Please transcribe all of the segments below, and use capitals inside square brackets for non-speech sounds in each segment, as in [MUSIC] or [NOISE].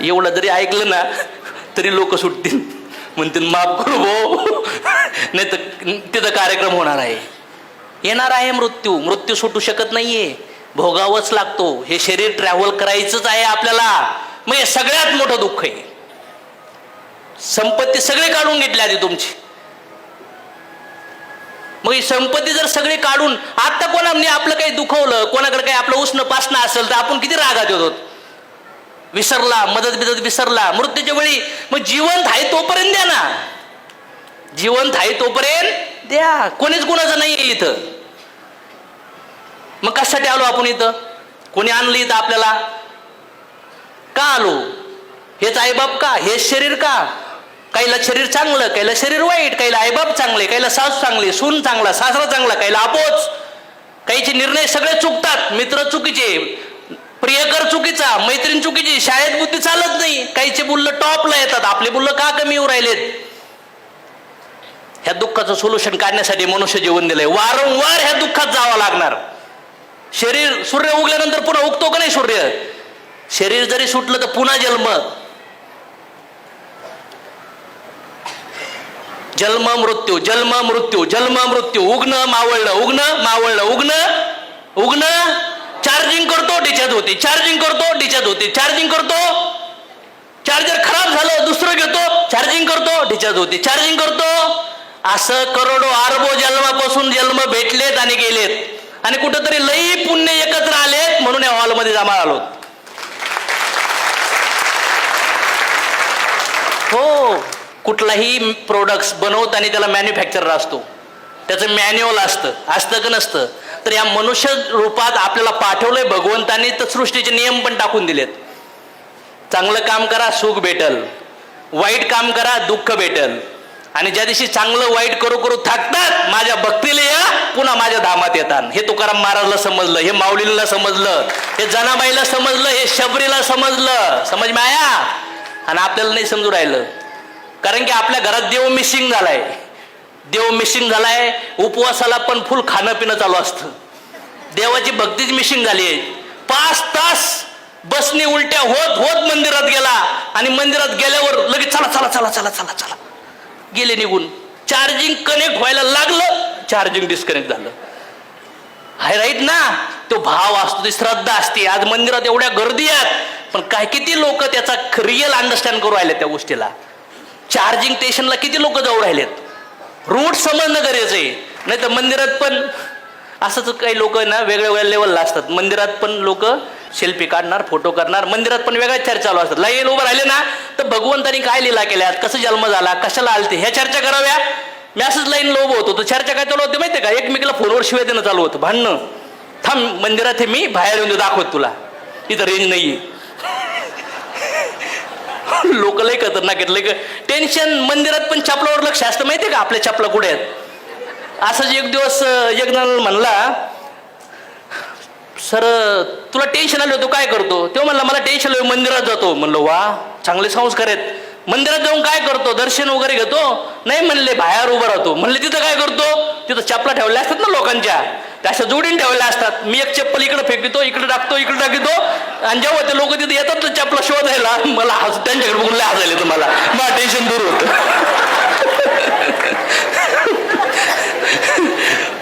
एवढं जरी ऐकलं ना तरी लोक सुटतील. म्हणतील माफ करू भो. नाही तर तिथं कार्यक्रम होणार आहे. येणार आहे मृत्यू. मृत्यू सुटू शकत नाहीये. भोगावंच लागतो. हे शरीर ट्रॅव्हल करायचंच आहे आपल्याला. मग हे सगळ्यात मोठं दुःख आहे. संपत्ती सगळी काढून घेतली आधी तुमची. मग ही संपत्ती जर सगळी काढून आता कोणाने आपलं काही दुखवलं कोणाकडे काही आपलं उष्ण पासणं असेल तर आपण किती रागात येतो विसरला मदत बिदत विसरला मृत्यूच्या वेळी मग जिवंत आहे तोपर्यंत द्या ना. जिवंत आहे तोपर्यंत द्या. कोणीच कुणाचं नाही इथं. मग कशासाठी आलो आपण इथं? कोणी आणलं इथं आपल्याला? का आलो? हेच आईबाप का? हेच शरीर का? काहीला शरीर चांगलं काहीला शरीर वाईट काहीला आईबाप चांगले काहीला सासू चांगले सून चांगला सासरा चांगला काहीला आपोच. काहीचे निर्णय सगळे चुकतात मित्र चुकीचे प्रियकर चुकीचा मैत्रीण चुकीची शाळेत बुद्धी चालत नाही. काहीचे बुल्ल टॉपला येतात आपले बुल्ल का कमी येऊ राहिलेत? ह्या दुःखाचं सोल्युशन काढण्यासाठी मनुष्य जीवन दिलंय. वारंवार ह्या दुःखात जावं लागणार. शरीर सूर्य उगल्यानंतर पुन्हा उगतो का नाही सूर्य? शरीर जरी सुटलं तर पुन्हा जन्म. जन्म मृत्यू जन्म मृत्यू जन्म मृत्यू. उगणं मावळणं उगणं मावळणं उगणं उगणं चार्जिंग करतो डिचार्ज होते. चार्जिंग करतो डिचार्ज होते. चार्जिंग करतो चार्जर खराब झालं दुसरं घेतो चार्जिंग करतो डिचार्ज होते. चार्जिंग करतो असं करोडो अरबो जन्मापासून जन्म भेटलेत आणि गेलेत. आणि कुठंतरी लई पुण्य एकत्र आलेत म्हणून या हॉलमध्ये जमा आलो हो कुठलाही प्रोडक्ट्स आणि त्याला मॅन्युफॅक्चरर असतो. त्याचं मॅन्युअल असतं. असतं का नसतं? तर या मनुष्य रूपात आपल्याला पाठवलंय भगवंताने तर सृष्टीचे नियम पण टाकून दिलेत. चांगलं काम करा सुख भेटल. वाईट काम करा दुःख भेटल. आणि ज्या दिवशी चांगलं वाईट करू करू थाकतात माझ्या भक्तीला या पुन्हा माझ्या धामात येतात. हे तुकाराम महाराजला समजलं हे माऊलीला समजलं हे जनाबाईला समजलं हे शबरीला समजलं. समज माया? आणि आपल्याला नाही समजू राहिलं. कारण की आपल्या घरात देव मिसिंग झालाय. देव मिशिंग झालाय उपवासाला पण फुल खाणं पिणं चालू असतं. देवाची भक्तीच मिशिंग झाली आहे. पाच तास बसने उलट्या होत होत मंदिरात गेला आणि मंदिरात गेल्यावर लगेच चला चला चला चला चला चला. गेले निघून. चार्जिंग कनेक्ट व्हायला लागलं चार्जिंग डिस्कनेक्ट झालं. हाय राईट ना तो भाव असतो ती श्रद्धा असते. आज मंदिरात एवढ्या गर्दी आहेत पण काय किती लोक त्याचा रिअल अंडरस्टँड करू राहिले त्या गोष्टीला? चार्जिंग स्टेशनला किती लोक जाऊ राहिलेत? रूट समजणं गरजेचं आहे. नाही तर मंदिरात पण असंच काही लोक ना वेगळ्या वेगळ्या लेवलला असतात. मंदिरात पण लोक सेल्फी काढणार फोटो करणार. मंदिरात पण वेगळ्या चर्चा चालू असतात. लाईन उभं राहिले ना तर भगवंतानी काय लिला केल्यात? कसं जन्म झाला? कशाला आलते? ह्या चर्चा कराव्या? मी असंच लाईन लोभ होतो. तो चर्चा काय चालू होते माहिती का? एकमेकीला फोनवर शिवाय देणं चालू होतं. भांडणं. थांब मंदिरात हे मी बाहेर येऊन दाखवत तुला. इथं रेंज नाहीये. [COUGHS] लोक लय खतरनाक आहेत. लय टेन्शन मंदिरात पण चपलावर लक्ष असतं माहितीये का? आपल्या चपला कुठे आहेत असंच एक दिवस अं, म्हणला सर तुला टेन्शन आलं तू काय करतो? तो म्हणला मला टेन्शन आलं मंदिरात जातो. म्हणलं वा चांगले संस्कार आहेत. मंदिरात जाऊन काय करतो? दर्शन वगैरे घेतो? नाही म्हणले बाहेर उभं राहतो. म्हणले तिथं काय करतो? तिथं चपला ठेवल्या असतात ना लोकांच्या? त्या अशा जोडीने ठेवल्या असतात. मी एक चप्पल इकडे फेकतो इकडे टाकतो इकडे टाकतो. आणि जेव्हा ते लोक तिथे येतात ना चपला शोधायला मला हस त्यांच्याकडे बघून हसायला तुम्हाला मला. टेन्शन दूर होत.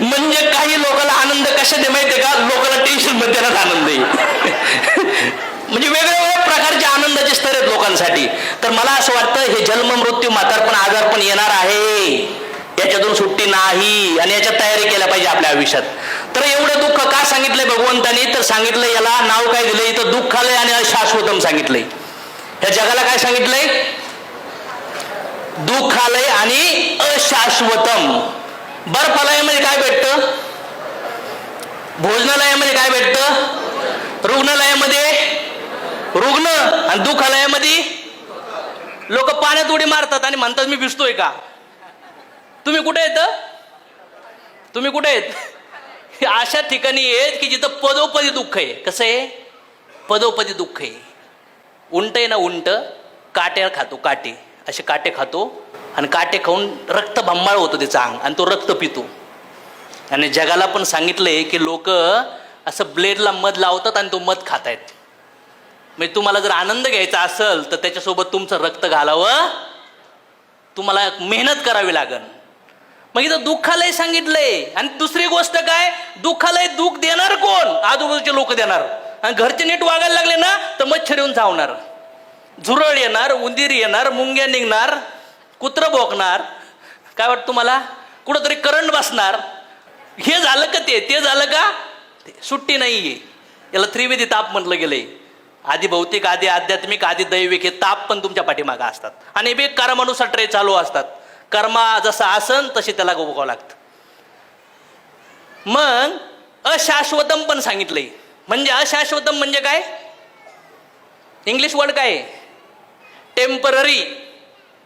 म्हणजे काही लोकांना आनंद कशाने माहितीये का? लोकांना टेन्शनमध्ये आनंद येईल म्हणजे वेगवेगळ्या प्रकारचे आनंदाचे स्तर आहेत लोकांसाठी. तर मला असं वाटतं हे जन्म मृत्यू म्हातारपण आजार पण येणार आहे. याच्यातून सुट्टी नाही आणि याच्यात तयारी केल्या पाहिजे आपल्या आयुष्यात. तर एवढं दुःख का सांगितलंय भगवंतानी? तर सांगितलं याला नाव काय दिलंय? इथं दुःखालय आणि अशाश्वतम सांगितलंय. ह्या जगाला काय सांगितलंय? दुःखालय आणि अशाश्वतम. बर्फालयामध्ये काय भेटतं? भोजनालयामध्ये काय भेटतं? रुग्णालयामध्ये रुग्ण आणि दुःखालयामध्ये लोक पाण्यात उडी मारतात आणि म्हणतात मी भिजतोय का? तुम्ही कुठे येत तुम्ही कुठे आहेत? अशा ठिकाणी आहेत की जिथं पदोपदी दुःख आहे. कसं आहे? पदोपदी दुःख आहे. उंट आहे ना उंट काट्या खातो काटे. असे काटे खातो आणि काटे खाऊन रक्त भंबाळ होतो त्याचा अंग आणि तो रक्त पितो. आणि जगाला पण सांगितलंय की लोक असं ब्लेडला मध लावतात आणि तो मध खातायत. म्हणजे तुम्हाला जर आनंद घ्यायचा असेल तर त्याच्यासोबत तुमचं रक्त घालावं. तुम्हाला मेहनत करावी लागेल. मग इथं दुःखालय सांगितलंय. आणि दुसरी गोष्ट काय? दुःखालय दुःख देणार कोण? आजूबाजूचे लोक देणार. आणि घरचे नीट वागायला लागले ना तर मच्छर येऊन चावणार झुरळ येणार उंदीर येणार मुंग्या निघणार कुत्रं भोकणार. काय वाटतं तुम्हाला? कुठंतरी करंट बसणार. हे झालं का ते? ते झालं का? सुट्टी नाहीये. याला त्रिवेदी ताप म्हटलं गेलंय. आधी भौतिक आधी आध्यात्मिक आधी दैविक हे ताप पण तुमच्या पाठीमागं असतात. आणि बे कर्मानुसार ट्रे चालू असतात. कर्मा जसं आसन तशी त्याला गोबावं लागतं. मग अशाश्वतम पण सांगितलंय. म्हणजे अशाश्वतम म्हणजे काय? इंग्लिश वर्ड काय? टेंपररी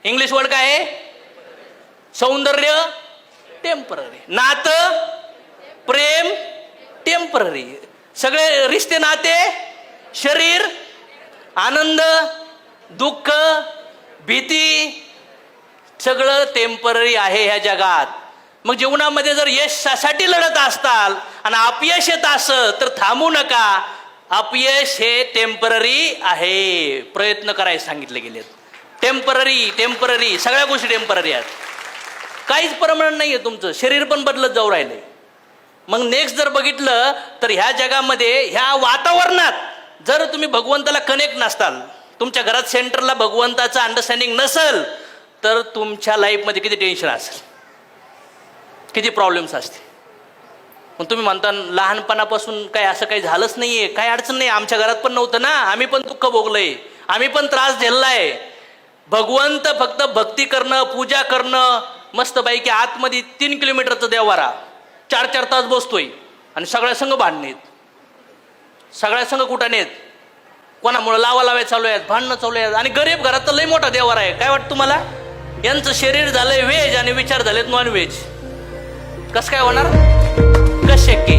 इंग्लिश वर्ड काय? सौंदर्य टेंपररी नात प्रेम टेंपररी सगळे रिश्ते नाते शरीर आनंद दुःख भीती सगळं टेंपररी आहे ह्या जगात. मग जीवनामध्ये जर यशासाठी लढत असताल आणि अपयश येत असं तर थांबू नका. अपयश हे टेंपररी आहे. प्रयत्न करायला सांगितले गेलेत. टेंपररी टेंपररी सगळ्या गोष्टी टेंपररी आहेत. काहीच परमनंट नाही आहे तुमचं. शरीर पण बदलत जाऊ राहिले मग नेक्स्ट जर बघितलं तर ह्या जगामध्ये ह्या वातावरणात जर तुम्ही भगवंताला कनेक्ट नसताल तुमच्या घरात सेंटरला भगवंताचं अंडरस्टँडिंग नसेल तर तुमच्या लाईफमध्ये किती टेन्शन असेल? किती प्रॉब्लेम्स असतील? मग तुम्ही म्हणता लहानपणापासून काय असं काही झालंच नाही आहे काही अडचण नाही. आमच्या घरात पण नव्हतं ना. आम्ही पण दुःख भोगलंय. आम्ही पण त्रास झेलला आहे भगवंत फक्त भक्ती करणं पूजा करणं मस्तपैकी आतमध्ये तीन किलोमीटरचा देवारा चार चार तास बसतोय. आणि सगळ्या संघ भांडणेत सगळ्या संघ कुठानेत कोणामुळे लावा लावाय चालू आहेत भांडणं चालू आहेत. आणि गरीब घरात तर लई मोठा देवारा आहे. काय वाटतं तुम्हाला? यांचं शरीर झालंय व्हेज आणि विचार झालेत नॉन व्हेज कसं काय होणार? कस शक्य